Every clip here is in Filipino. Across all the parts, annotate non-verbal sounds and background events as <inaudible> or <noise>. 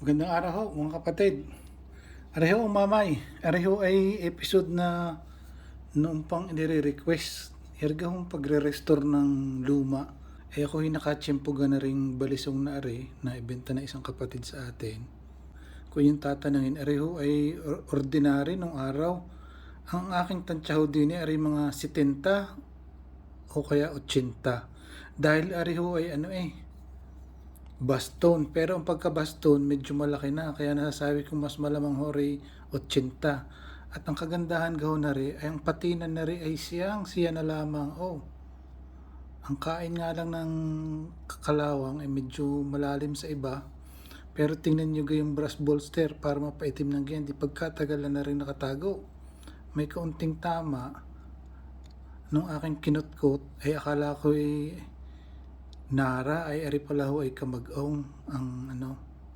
Magandang araw ho, mga kapatid. Areho umamay. Areho ay episode na noong pang inire-request. Hirga hong pagre-restore ng luma. Eh ako yung nakatsyempoga na rin balisong na are na ibenta na isang kapatid sa atin. Kung yung tatanungin, areho ay or- ordinary nung araw. Ang aking tansyaho din ay mga 70 o kaya 80. Dahil areho ay ano eh, baston. Pero ang pagka-baston, medyo malaki na. Kaya nasasabi ko mas malamang hori 80. At ang kagandahan gaho na rin, ay ang patinan na rin ay siyang siya na lamang. Oh, ang kain nga lang ng kalawang ay medyo malalim sa iba. Pero tingnan nyo yung brush bolster para mapaitim ng ganyan. Di pagkatagalan na rin nakatago. May kaunting tama. Nung aking kinutkot, ay akala ko ay Nara ay ari pala ho ay kamag-ong ang ano,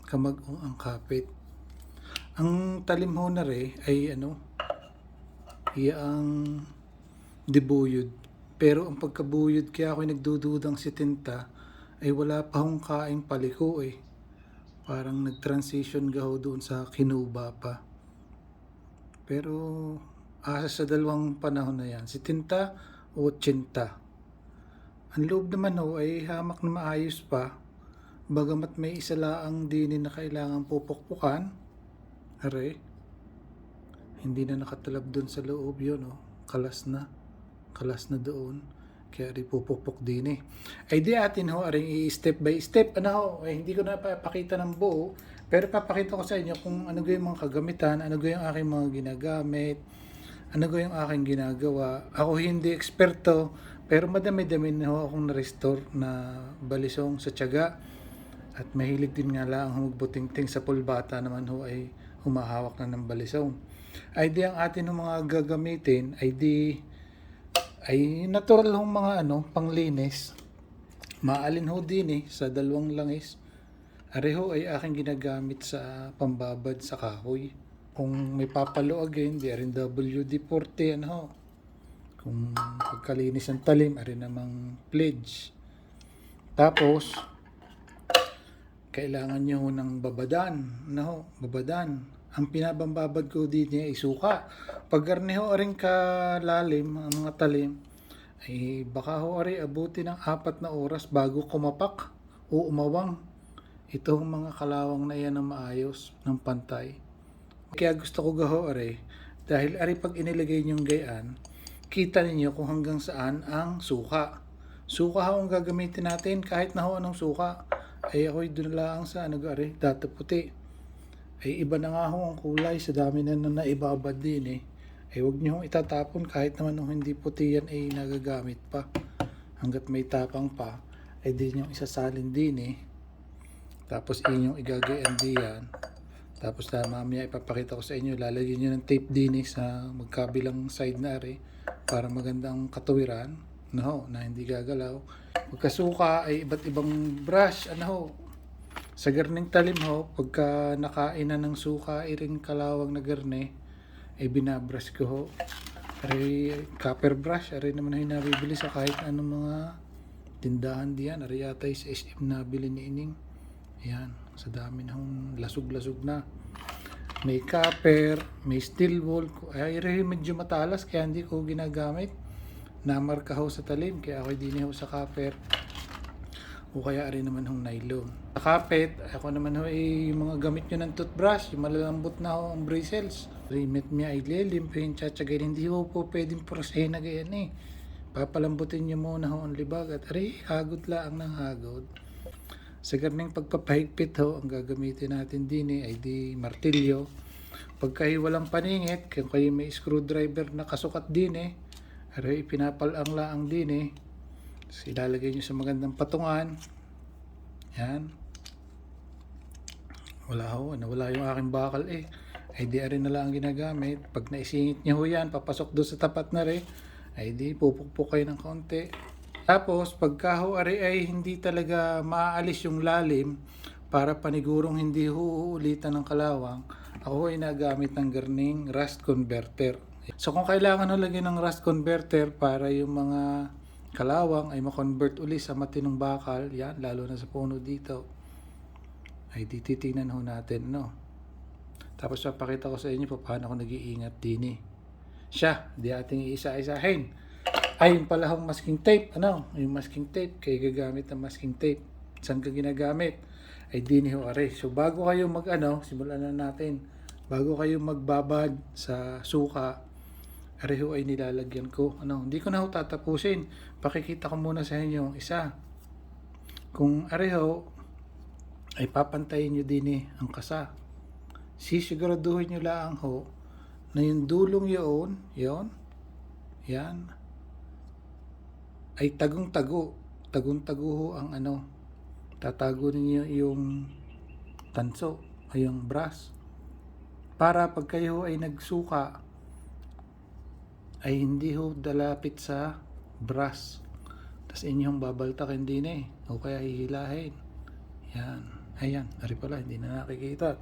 kamag-ong ang kapit. Ang talim ho na re ay ano, iya ang debuyod. Pero ang pagkabuyod kaya ako nagdududang si Tinta ay wala pa hong kaing paliko eh. Parang nag-transition gaho doon sa kinuba pa. Pero asa sa dalawang panahon na yan, si Tinta o Tsinta. Ang loob naman ho ay hamak na maayos pa. Bagamat may isa laang dinin na kailangan pupukpukan. Are. Hindi na nakatalab doon sa loob yun. Oh. Kalas na. Kalas na doon. Kaya rin pupukpuk din eh. Ay di atin ho, aring i-step by step. Ano ho, eh, hindi ko na papakita ng buo. Pero papakita ko sa inyo kung ano yung mga kagamitan, ano yung aking mga ginagamit, ano yung aking ginagawa. Ako hindi eksperto, pero madami-dami na ho akong na-restore na balisong sa tiyaga. At mahilig din nga lang ang magbuting-ting sa pulbata naman ho ay humahawak na ng balisong. Ay di ang atin ng mga gagamitin ay di ay natural hong mga ano, panglinis. Maalin ho din eh, sa dalawang langis. Areho ay aking ginagamit sa pambabad sa kahoy. Kung may papalo again, di rin WD-40 ano ho. Kung pagkalinis ng talim, ari namang pledge. Tapos, kailangan nyo ng babadan. No, babadan. Ang pinabambabad ko dito ay suka. Pag garneho rin kalalim, ang mga talim, ay baka ho ari abuti ng apat na oras bago kumapak o umawang. Ito ang mga kalawang na yan na maayos ng pantay. Kaya gusto ko gaho ari, dahil ari pag inilagay niyong gayaan, kita ninyo kung hanggang saan ang suka. Suka ho ang gagamitin natin kahit na ho anong suka. Ay ako'y doon lang sa ano ari, data puti. Ay iba na nga ho ang kulay sa dami na na naibabad din eh. Ay huwag hong itatapon kahit naman nung hindi puti yan ay nagagamit pa. Hanggat may tapang pa, ay di niyo isasalin din eh. Tapos inyong igagayan diyan. Tapos na mamaya ipapakita ko sa inyo, lalagyan nyo ng tape din eh sa magkabilang side na ari para magandang katuwiran no, na hindi gagalaw. Pagkasuka ay iba't ibang brush, ano sa garning talim ho, pagka nakain na ng suka, iring kalawang na garne, ay binabrush ko ho. Ari, copper brush, ari naman ay nabibili sa kahit anong mga tindahan diyan. Ari yata sa SM nabili ni Ining. Ayan, sa dami na hong lasog-lasog na. May copper, may steel wool. Ay, medyo matalas kaya hindi ko ginagamit. Namarka ho sa talim, kaya ako din ho sa copper o kaya rin naman hong nylon. Sa kapit, ako naman ho ay yung mga gamit nyo ng toothbrush, yung malalambot na ho ang bristles. Remit niya ay lilim, pero yung tsatsagay, hindi ho po pwedeng prosehin na ganyan eh. Papalambutin nyo muna ho ang libag at aray, hagod lang ng hagod. Sa garning pagpapahigpit ho, ang gagamitin natin din eh, ay di martilyo. Pag kayo walang paningit, kung kayo may screwdriver na kasukat din eh, aray, pinapalang laang din eh. Tapos ilalagay nyo sa magandang patungan. Yan. Wala ho, nawala yung aking bakal eh. Ay di rin na lang ang ginagamit. Pag naisingit nyo ho yan, papasok doon sa tapat na rin. Ay di, pupukpuk kayo ng konti. Tapos, pagka ho ari ay hindi talaga maaalis yung lalim para panigurong hindi ho uulitan ng kalawang, ako ay nagamit ng garning rust converter. So kung kailangan ho lagyan ng rust converter para yung mga kalawang ay ma-convert uli sa matinong bakal, yan, lalo na sa puno dito, ay tititingnan ho natin, no? Tapos papakita ko sa inyo pa paano ako nag-iingat din eh. Siya, di ating iisa-isahin. Ay, yung pala hong masking tape, ano? Yung masking tape, kaya gagamit ng masking tape. Saan ka ginagamit? Ay, din ho are. So, bago kayo mag, ano, simulan na natin. Bago kayo magbabad sa suka, areho ay nilalagyan ko. Ano, hindi ko na ho tatapusin. Pakikita ko muna sa inyo yung isa. Kung areho, ay papantayin nyo din eh ang kasa. Sisiguraduhin nyo lang ho na yung dulong yun, yun, yan, ay tagong-tago. Tagong-tago ho ang ano, tatago ninyo yung tanso, ay yung brass. Para pag kayo ay nagsuka, ay hindi ho dalapit sa brass. Tapos inyong babaltakin din eh, o kaya hihilahin. Yan. Ayan, ari pala, hindi na nakikita.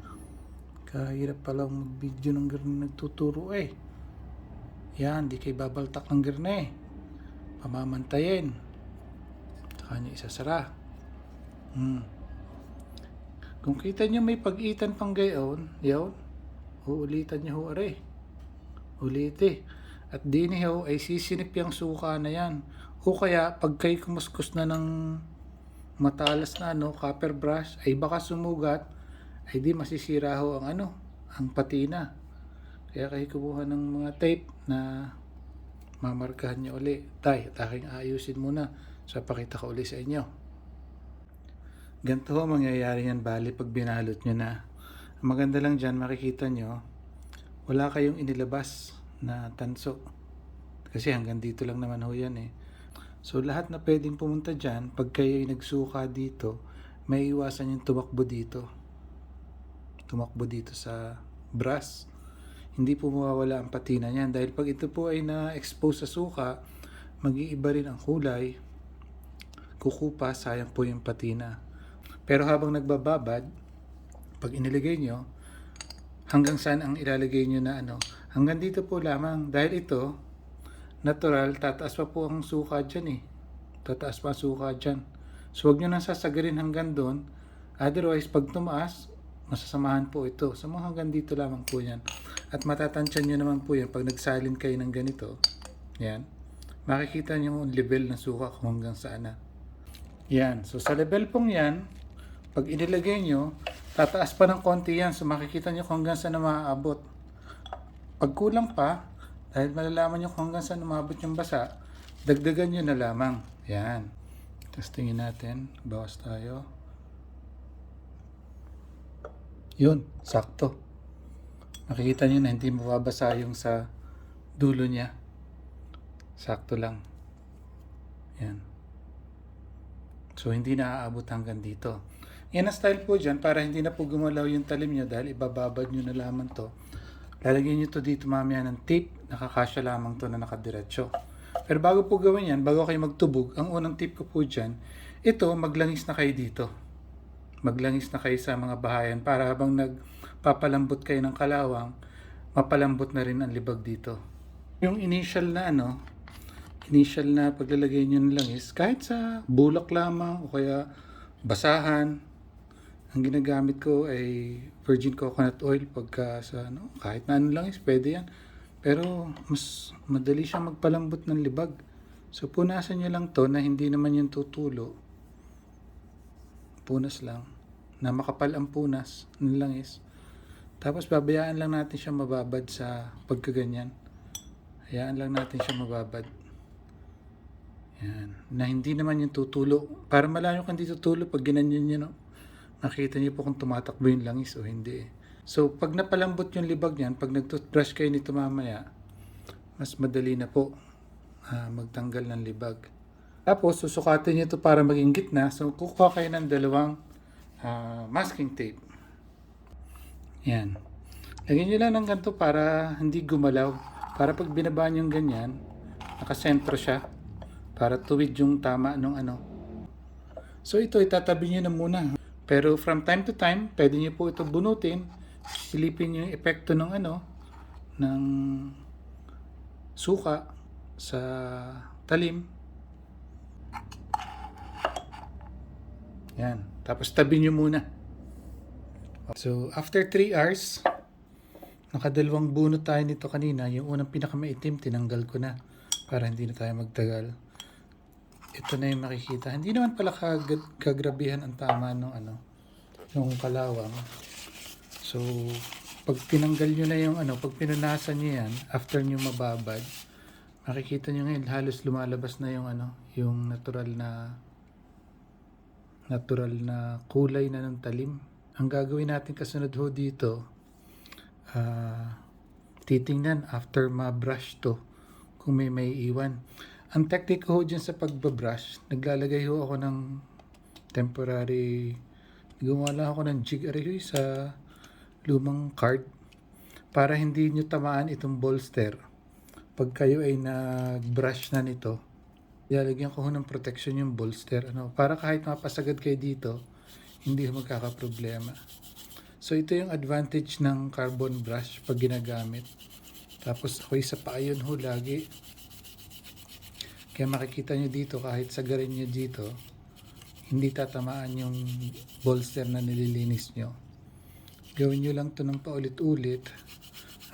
Kahirap palang mag-video ng girne nagtuturo eh. Yan, di kayo babaltak ng girne. Pamamantayin. Saka niya isasara. Hmm. Kung kita niyo may pag-itan pang gayon, yun, uulitan niyo ho are. Uliti. At dini ho ay sisinip yung suka na yan. O kaya pag kayo kumuskus na ng matalas na ano, copper brush, ay baka sumugat, ay di masisira ho ang ano, ang patina. Kaya kayo kumuha ng mga tape na mamarkahan nyo uli. Tay, at aking ayusin muna sa pakita ko uli sa inyo. Ganito ho mangyayari yan bali pag binalot nyo na. Ang maganda lang dyan, makikita nyo, wala kayong inilabas na tanso. Kasi hanggang dito lang naman ho yan eh. So lahat na pwedeng pumunta dyan, pag kayo ay nagsuka dito, may iwasan yung tumakbo dito. Tumakbo dito sa brass. Hindi po mawawala ang patina niyan. Dahil pag ito po ay na-expose sa suka, mag-iiba rin ang kulay. Kukupa, sayang po yung patina. Pero habang nagbababad, pag inilagay nyo, hanggang saan ang ilalagay nyo na ano, hanggang dito po lamang. Dahil ito, natural, tataas pa po ang suka dyan eh. Tataas pa ang suka dyan. So, huwag nyo nang sasagarin hanggang doon. Otherwise, pag tumaas, masasamahan po ito. So, hanggang dito lamang po yan. At matatansyan nyo naman po yan pag nagsalin kayo ng ganito. Yan. Makikita nyo yung level ng suka kung hanggang saan na. Yan. So, sa level pong yan, pag inilagay nyo, tataas pa ng konti yan. So, makikita nyo kung hanggang saan na maaabot. Pag kulang pa, dahil malalaman nyo kung hanggang saan umabot yung basa, dagdagan nyo na lamang. Yan. Tapos tingin natin. Bawas tayo. Yun. Sakto. Makikita nyo na hindi mababasa yung sa dulo niya. Sakto lang. Yan. So, hindi na aabot hanggang dito. Yan ang style po dyan para hindi na po gumalaw yung talim nyo dahil ibababad nyo na lamang to. Lalagyan nyo to dito mamaya ng tape. Nakakasya lamang to na nakadiretso. Pero bago po gawin yan, bago kayo magtubog, ang unang tip ko po dyan, ito, maglangis na kayo dito. Maglangis na kayo sa mga bahayan para habang nagpapalambot kayo ng kalawang, mapalambot na rin ang libag dito. Yung initial na ano, initial na paglalagay nyo ng langis, kahit sa bulak lamang o kaya basahan, ang ginagamit ko ay virgin coconut oil pagka sa ano, kahit na ano langis, pwede yan. Pero mas madali siya magpalambot ng libag. So punasan nyo lang to na hindi naman yung tutulo. Punas lang. Na makapal ang punas ng langis. Tapos babayaan lang natin siya mababad sa pagkaganyan. Hayaan lang natin siya mababad. Yan. Na hindi naman yung tutulo. Para malayo kang di tutulo pag ginanyan nyo, no? Nakita niyo po kung tumatakbo yung langis o hindi. So, pag napalambot yung libag niyan, pag nag-toothbrush kayo nito mamaya, mas madali na po ah, magtanggal ng libag. Tapos, susukatin niyo ito para maging gitna. So, kukuha kayo ng dalawang ah, masking tape. Yan. Lagyan niyo lang ng ganito para hindi gumalaw. Para pag binaba yung ganyan, nakasentro siya. Para tuwid yung tama nung ano. So, ito itatabi niyo na muna. Pero from time to time, pwede niyo po ito bunutin, silipin yung epekto ng ano, ng suka sa talim. Yan. Tapos tabi niyo muna. So, after 3 hours, nakadalawang bunot tayo nito kanina. Yung unang pinakamaitim, tinanggal ko na para hindi na tayo magtagal. Ito na yung makikita. Hindi naman pala kag- kagrabihan ang tama ng ano, nung kalawang. So, pag tinanggal nyo na yung ano, pag pinunasan nyo yan, after nyo mababad, makikita nyo ngayon halos lumalabas na yung ano, yung natural na natural na kulay na ng talim. Ang gagawin natin kasunod ho dito, ah, titingnan after ma-brush to kung may may iwan. Ang technique ho dyan sa pagbabrush, naglalagay ho ako ng temporary, gumawa lang ako ng jig aray sa lumang card para hindi nyo tamaan itong bolster. Pag kayo ay nag-brush na nito, ilalagyan ko ho ng protection yung bolster. Ano, para kahit mapasagad kayo dito, hindi magkakaproblema. So ito yung advantage ng carbon brush pag ginagamit. Tapos ako sa paayon ho lagi. Kaya makikita nyo dito kahit sagarin nyo dito, hindi tatamaan yung bolster na nililinis nyo. Gawin nyo lang to ng paulit-ulit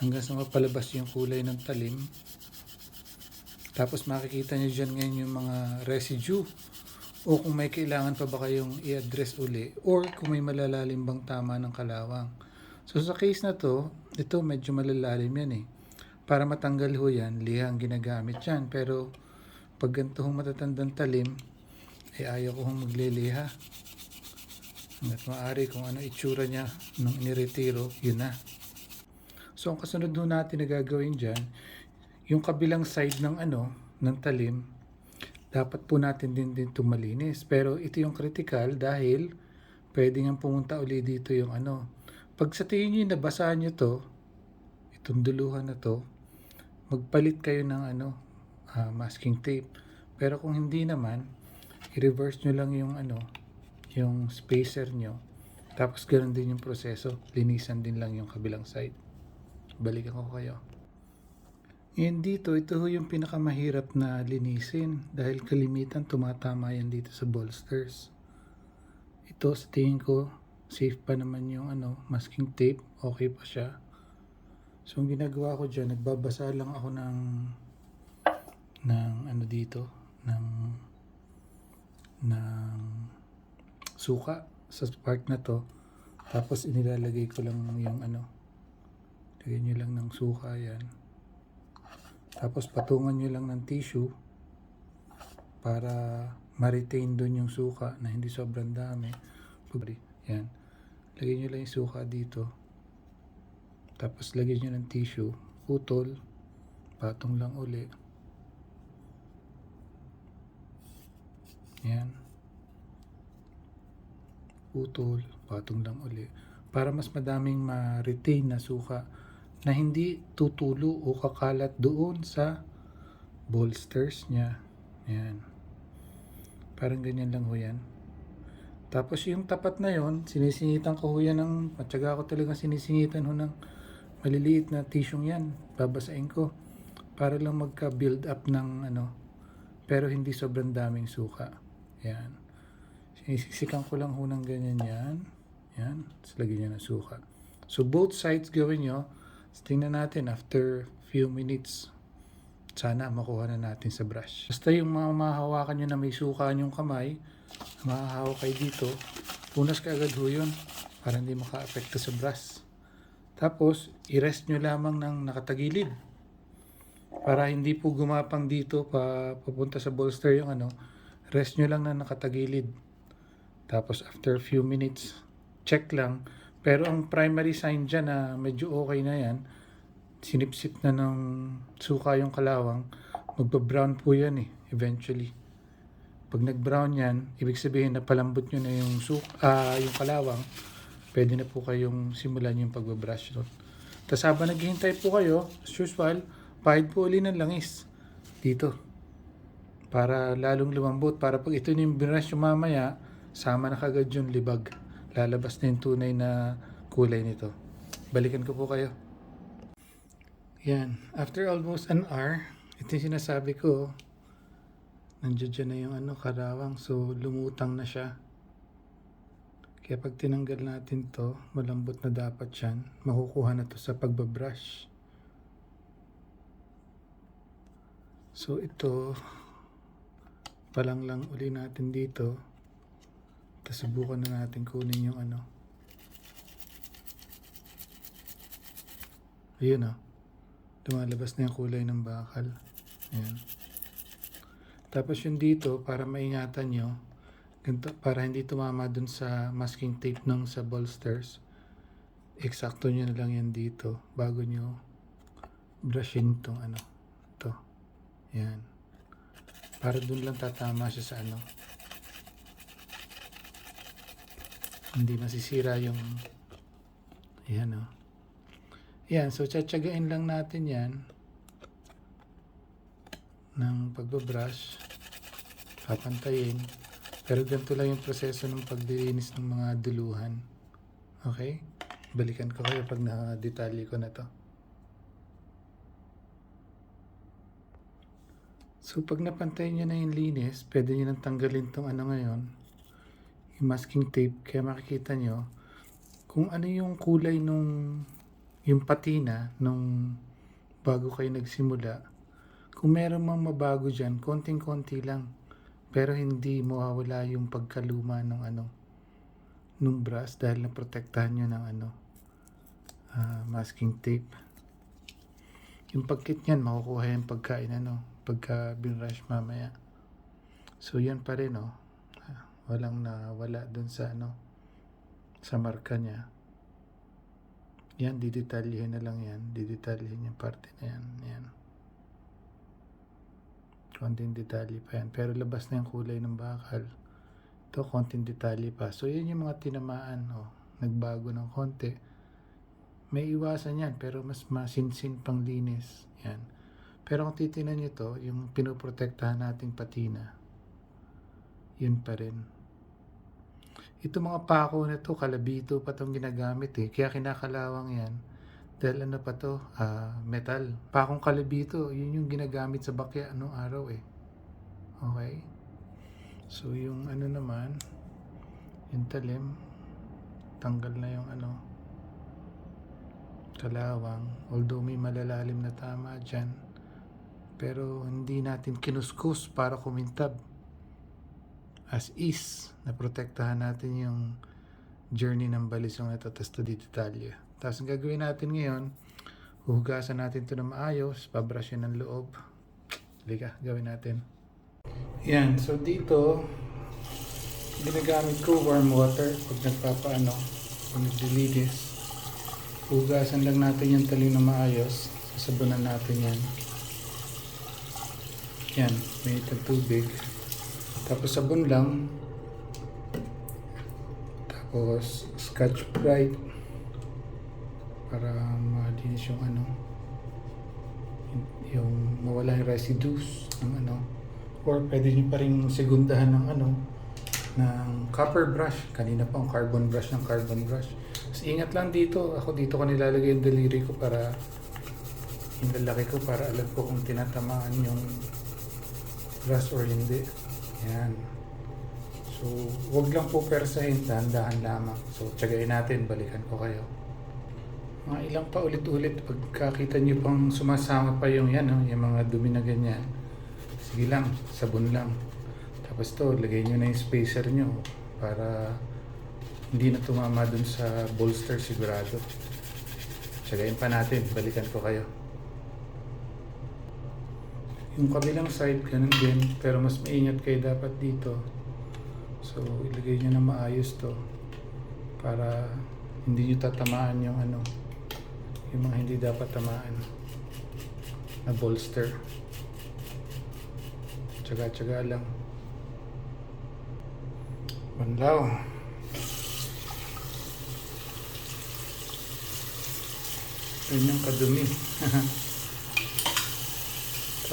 hanggang sa mapalabas yung kulay ng talim. Tapos makikita nyo dyan ngayon yung mga residue o kung may kailangan pa ba kayong i-address uli or kung may malalalim bang tama ng kalawang. So sa case na to, ito medyo malalalim yan eh. Para matanggal ho yan, liha ang ginagamit yan. Pero pag ganito hong matatandang talim, ay ayaw ko hong magliliha. Hanggat maaari kung ano itsura niya nung iniretiro, yun na. So ang kasunod ho natin na gagawin dyan, yung kabilang side ng ano, ng talim, dapat po natin din din malinis. Pero ito yung critical dahil pwede nga pumunta uli dito yung ano. Pag sa tingin nyo nabasahan nyo to, itong duluhan na to, magpalit kayo ng ano, ah, masking tape. Pero kung hindi naman, i-reverse nyo lang yung ano, yung spacer nyo. Tapos ganoon din yung proseso. Linisan din lang yung kabilang side. Balikan ko kayo. Yan dito, ito ho yung pinakamahirap na linisin dahil kalimitan tumatama yan dito sa bolsters. Ito sa tingin ko, safe pa naman yung ano, masking tape, okay pa siya. So ang ginagawa ko dyan, nagbabasa lang ako ng ng ano dito, ng ng suka sa part na to. Tapos inilalagay ko lang yung ano, lagyan nyo lang ng suka yan. Tapos patungan nyo lang ng tissue para ma-retain doon yung suka na hindi sobrang dami. Yan. Lagyan nyo lang yung suka dito. Tapos lagyan nyo ng tissue. Putol. Patong lang uli. Yan. Putol. Patong lang uli. Para mas madaming ma-retain na suka na hindi tutulo o kakalat doon sa bolsters niya. Yan. Parang ganyan lang ho yan. Tapos yung tapat na yon, sinisingitan ko ho yan ng, matyaga ko talaga sinisingitan ho ng maliliit na tissue yan. Babasain ko. Para lang magka-build up ng ano, pero hindi sobrang daming suka. Yan. Sinisisikan ko lang ho ng ganyan yan. Yan. Tapos lagyan niya ng suka. So both sides gawin nyo. So, tingnan natin after few minutes. Sana makuha na natin sa brush. Basta yung mga mahahawakan nyo na may suka yung kamay, mahahawak kayo dito, punas ka agad ho yun para hindi maka-apekto sa brush. Tapos, i-rest nyo lamang ng nakatagilid para hindi po gumapang dito pa papunta sa bolster yung ano, rest nyo lang na nakatagilid. Tapos after few minutes, check lang. Pero ang primary sign dyan na medyo okay na yan, sinipsip na ng suka yung kalawang, magpa-brown po yan eh, eventually. Pag nag-brown yan, ibig sabihin na palambot nyo na yung, suka, ah, yung kalawang, pwede na po kayong simulan yung pagbabrush doon. Tapos habang naghihintay po kayo, as usual, pahid po uli ng langis dito. Para lalong lumambot. Para pag ito na yung brush yung mamaya, sama na kagad yung libag. Lalabas na yung tunay na kulay nito. Balikan ko po kayo. Yan. After almost an hour, ito yung sinasabi ko. Nandiyan dyan na yung ano, karawang. So, lumutang na siya. Kaya pag tinanggal natin to, malambot na dapat yan. Makukuha na to sa pagbabrush. So ito, palang lang uli natin dito. Tapos subukan na natin kunin yung ano. Ayun ah. Lumalabas na yung kulay ng bakal. Ayan. Tapos yung dito, para maingatan nyo, ganito, para hindi tumama dun sa masking tape ng sa bolsters, eksakto nyo na lang yan dito bago nyo brushin tong ano, to. Yan. Para dun lang tatama siya sa ano. Hindi masisira yung yan oh. Yan, so tsatsagain lang natin yan ng pagbabrush. Papantayin. Pero ganito lang yung proseso ng paglilinis ng mga duluhan. Okay? Balikan ko kayo pag na-detalye ko na to. So pag napantay nyo na yung linis, pwede nyo nang tanggalin tong ano ngayon, yung masking tape, kaya makikita nyo kung ano yung kulay nung yung patina nung bago kayo nagsimula. Kung meron mang mabago dyan, konting-konti lang. Pero hindi mawawala yung pagkaluma ng ano, nung brush dahil naprotektahan nyo ng ano, ah, masking tape. Yung pagkit niyan, makukuha yung pagkain ano, pagka binrush mamaya. So yan pa rin oh. Walang na wala dun sa ano, sa marka niya. Yan, didetalyehin na lang yan. Didetalyehin yung parte na yan. Yan. Konting detalye pa yan. Pero labas na yung kulay ng bakal. Ito, konting detalye pa. So, yan yung mga tinamaan. Oh, nagbago ng konti. May iwasan yan, pero mas masinsin pang linis. Yan. Pero kung titinan nyo to, yung pinoprotektahan nating patina, yun pa rin. Ito mga pako na to, kalabito pa tong ginagamit eh. Kaya kinakalawang yan. Dahil ano pa to, ah, metal. Pakong kalabito, yun yung ginagamit sa bakya anong araw eh. Okay? So yung ano naman, yung talim, tanggal na yung ano, kalawang. Although may malalalim na tama dyan. Pero hindi natin kinuskus para kumintab as is na protektahan natin yung journey ng balisong ito tapos to detalye. Tapos ang gagawin natin ngayon, huhugasan natin ito na maayos, pabrush yun ng loob. Halika, gawin natin. Yan, so dito, ginagamit ko warm water pag nagpapaano, pag naglilinis. Hugasan lang natin yung talim na maayos, sasabunan natin yan. Yan, may tubig. Tapos sabon lang. Tapos scotch brite. Para malinis yung ano yung, mawala yung residues ng ano. Or pwede nyo pa rin segundahan ng ano ng copper brush. Kanina pa ang carbon brush ng carbon brush. Tapos ingat lang dito. Ako dito ko nilalagay yung daliri ko para yung lalaki ko para alam ko kung tinatamaan yung brush or hindi yan. So, wag lang po persahin, dahan-dahan lamang. So, tsagain natin, balikan ko kayo. Mga ilang pa ulit-ulit, pagkakita nyo pang sumasama pa yung yan, oh, yung mga dumi na ganyan. Sige lang, sabon lang. Tapos to, lagay nyo na yung spacer nyo para hindi na tumama dun sa bolster sigurado. Tsagain pa natin, balikan ko kayo. Yung kabilang side, ganun din. Pero mas maingat kayo dapat dito. So, ilagay nyo na maayos to. Para hindi nyo tatamaan yung ano, yung mga hindi dapat tamaan na bolster. Tsaga-tsaga lang. Banlaw. Ganyan kadumi. <laughs>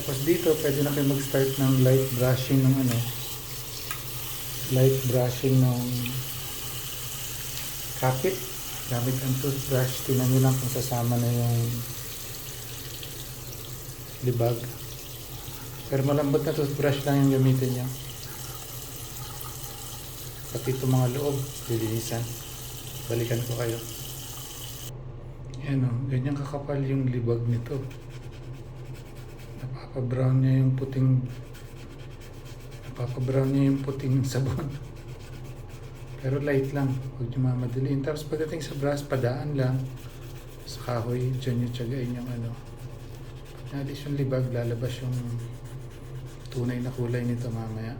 Tapos dito, pwede na kayo mag-start ng light brushing ng ano, light brushing ng kapit. Gamit ang toothbrush, tinan nyo lang kung sasama na yung libag. Pero malambot na toothbrush lang yung gamitin nyo. pati itong mga loob, lilinisan. Balikan ko kayo. Yan o, ganyan kakapal yung libag nito. Napapabrown niya yung puting napapabrown niya yung puting <laughs> sabon. Pero light lang, huwag niyo mamadaliin. Tapos pagdating sa brass, padaan lang. Sa kahoy, dyan yung tsagain yung ano. Pag naalis yung libag, lalabas yung tunay na kulay nito mamaya.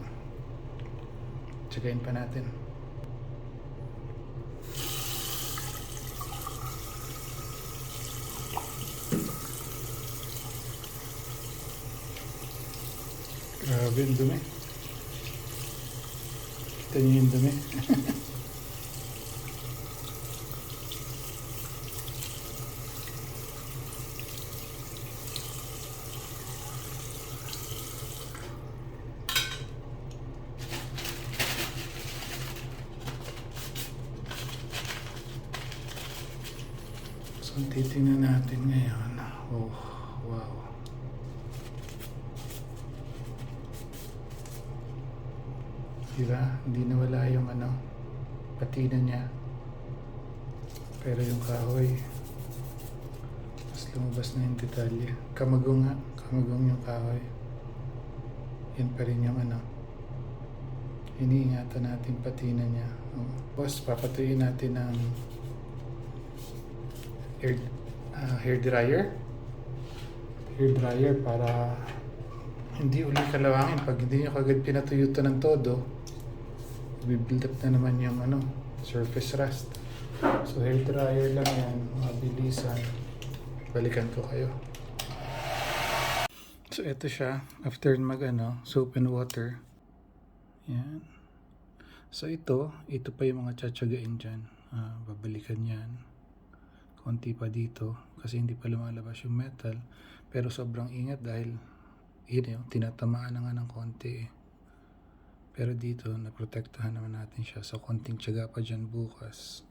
Tsagain pa natin. Grabe yung dumi. Kita niyo yung dumi. So, titingnan natin ngayon. Oh, wow. Diba? Hindi nawala yung ano, patina niya. Pero yung kahoy, mas lumabas na yung detalye. Kamagong nga, kamagong yung kahoy. Yan pa rin yung ano, iniingatan natin patina niya. Oh. Boss, papatuyin natin ng hair, ah, hair dryer. Hair dryer para hindi uli kalawangin. Pag hindi nyo kagad pinatuyo to ng todo, build up na naman yung ano, surface rust. So hair dryer lang yan, mabilisan. Balikan ko kayo. So ito siya, after mag ano, soap and water. Yan. So ito, ito pa yung mga tsatsagain dyan. Ah, babalikan yan. Konti pa dito kasi hindi pa lumalabas yung metal. Pero sobrang ingat dahil yun yung tinatamaan na nga ng konti eh. Pero dito, naprotektahan naman natin siya. So, konting tiyaga pa dyan bukas.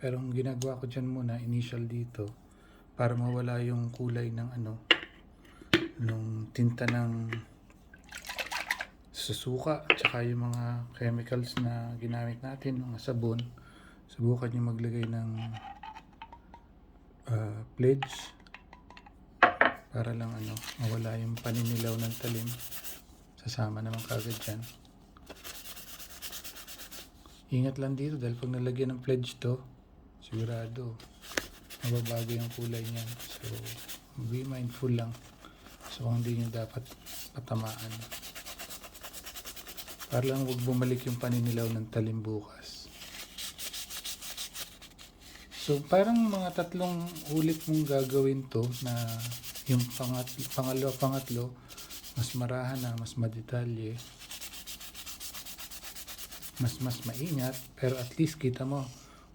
Pero ang ginagawa ko dyan muna, initial dito, para mawala yung kulay ng ano, nung tinta ng susuka, tsaka yung mga chemicals na ginamit natin, mga sabon. Subukan nyo maglagay ng ah, pledge para lang ano, mawala yung paninilaw ng talim. Sasama naman kagad dyan. Ingat lang dito dahil pag nalagyan ng pledge to, sigurado mababago yung kulay niyan. So, be mindful lang. So, hindi nyo dapat patamaan. Para lang huwag bumalik yung paninilaw ng talim bukas. So, parang mga tatlong ulit mong gagawin to na yung pangat, pangalo, pangatlo, mas marahan na, mas madetalye, mas mas maingat, pero at least kita mo,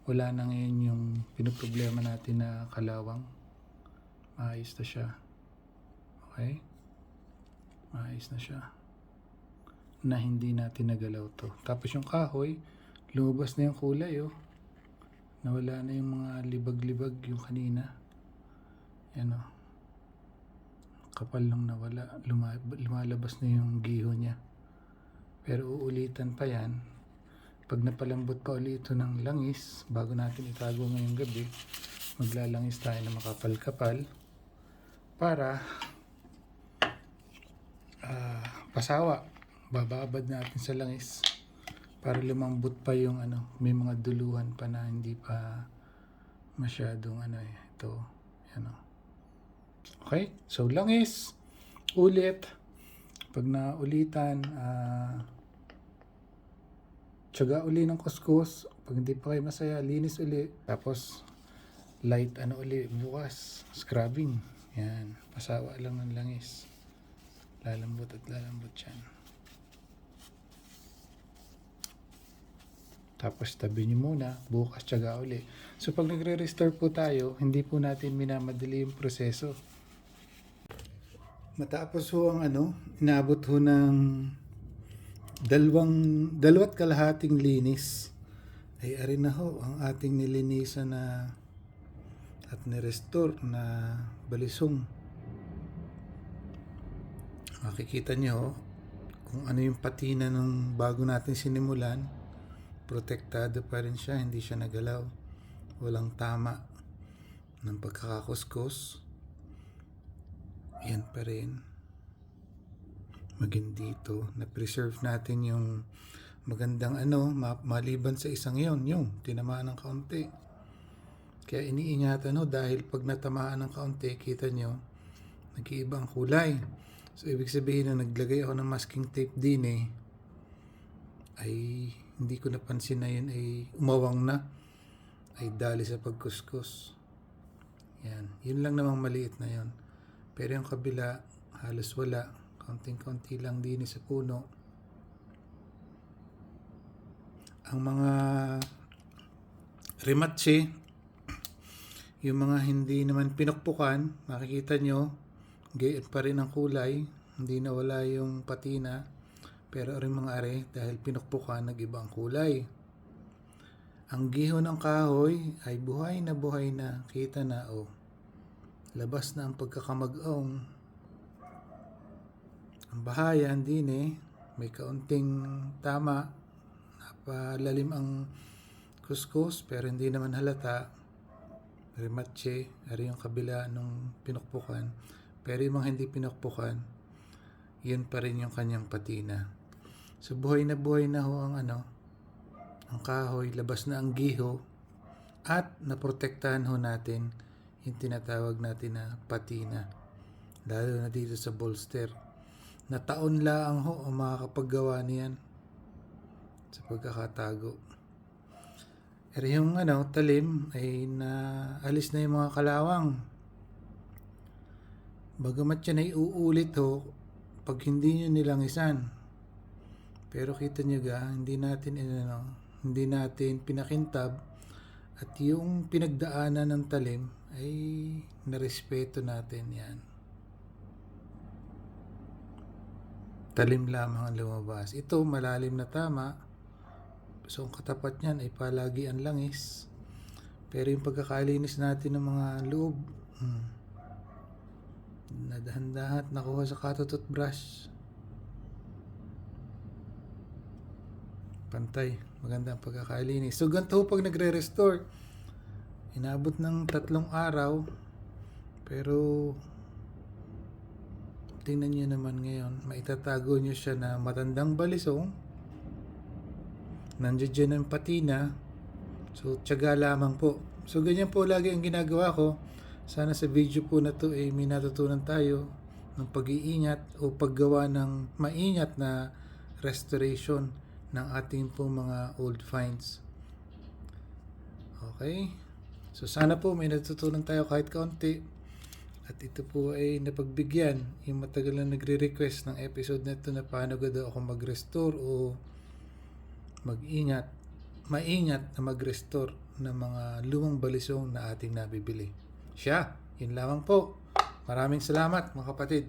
wala na ngayon yung pinoproblema natin na kalawang. Maayos na siya. Okay? Maayos na siya. Na hindi natin nagalaw to. Tapos yung kahoy, lumabas na yung kulay oh. Nawala na yung mga libag-libag yung kanina. Yan oh. Kapal nung nawala. Luma- lumalabas na yung giho niya. Pero uulitan pa yan. Pag napalambot pa ulit ito ng langis, bago natin itago ngayong gabi, maglalangis tayo ng makapal-kapal para ah, pasawa. Bababad natin sa langis para lumambot pa yung ano, may mga duluhan pa na hindi pa masyadong ano eh, ito, ano. Okay, so langis, ulit, pag naulitan, ah, Tsaga uli ng kuskus. Pag hindi pa kayo masaya, linis uli. Tapos, light ano uli, bukas. Scrubbing. Yan. Pasawa lang ng langis. Lalambot at lalambot yan. Tapos tabi nyo muna, bukas tsaga uli. So pag nagre-restore po tayo, hindi po natin minamadali yung proseso. Matapos ho ang ano, inabot ho ng dalawang dalawat kalahating linis ay arin na ho ang ating nilinisan na at ni-restore na balisong makikita nyo kung ano yung patina ng bago natin sinimulan protektado pa rin siya, hindi siya nagalaw. Walang tama ng pagkakakuskus. Yan pa rin. Maging dito, na-preserve natin yung magandang ano, ma- maliban sa isang yon yung tinamaan ng kaunti. Kaya iniingatan no, dahil pag natamaan ng kaunti, kita nyo, nag-iiba ang kulay. So, ibig sabihin na naglagay ako ng masking tape din eh, ay hindi ko napansin na yun ay umawang na, ay dali sa pagkuskus. Yan. Yun lang namang maliit na yun. Pero yung kabila, halos wala. Kaunting-kaunti lang din sa puno. Ang mga rematche, yung mga hindi naman pinukpukan, makikita nyo, gayon pa rin ang kulay, hindi nawala yung patina, pero rin mga are, dahil pinukpukan, nag-iba ang kulay. Ang giho ng kahoy ay buhay na buhay na, kita na oh. Labas na ang pagkakamag-ong. Ang bahayan din eh, may kaunting tama, napalalim ang kuskus, pero hindi naman halata rematche, ari yung kabila nung pinukpukan. Pero yung mga hindi pinukpukan, yun pa rin yung kanyang patina. So buhay na buhay na ho ang ano, ang kahoy, labas na ang giho, at naprotektahan ho natin yung tinatawag natin na patina. Lalo na dito sa bolster. Na taon lang ho ang makakapaggawa niyan sa pagkakatago. Pero yung ano, talim ay na alis na yung mga kalawang. Bagamat yan ay uulit ho, pag hindi nyo nilangisan. Pero kita nyo ga, hindi natin ano, hindi natin pinakintab at yung pinagdaanan ng talim ay narespeto natin yan. Talim lamang ang lumabas. Ito malalim na tama. So, ang katapat niyan ay palagi ang langis. Pero yung pagkakalinis natin ng mga loob, hmm, nadahan-dahat nakuha sa kato toothbrush. Pantay. Maganda ang pagkakalinis. So, ganito pag nagre-restore. Inabot ng tatlong araw. Pero, tingnan nyo naman ngayon, maitatago nyo siya na matandang balisong. Nandiyan dyan ang patina. So, tiyaga lamang po. So, ganyan po lagi ang ginagawa ko. Sana sa video po na to ay may natutunan tayo ng pag-iingat o paggawa ng maingat na restoration ng ating po mga old finds. Okay? So, sana po may natutunan tayo kahit kaunti. At ito po ay napagbigyan yung matagal na nagre-request ng episode na ito na paano ko daw ako mag-restore o mag-ingat, maingat na mag-restore ng mga lumang balisong na ating nabibili. Siya, yun lamang po. Maraming salamat mga kapatid.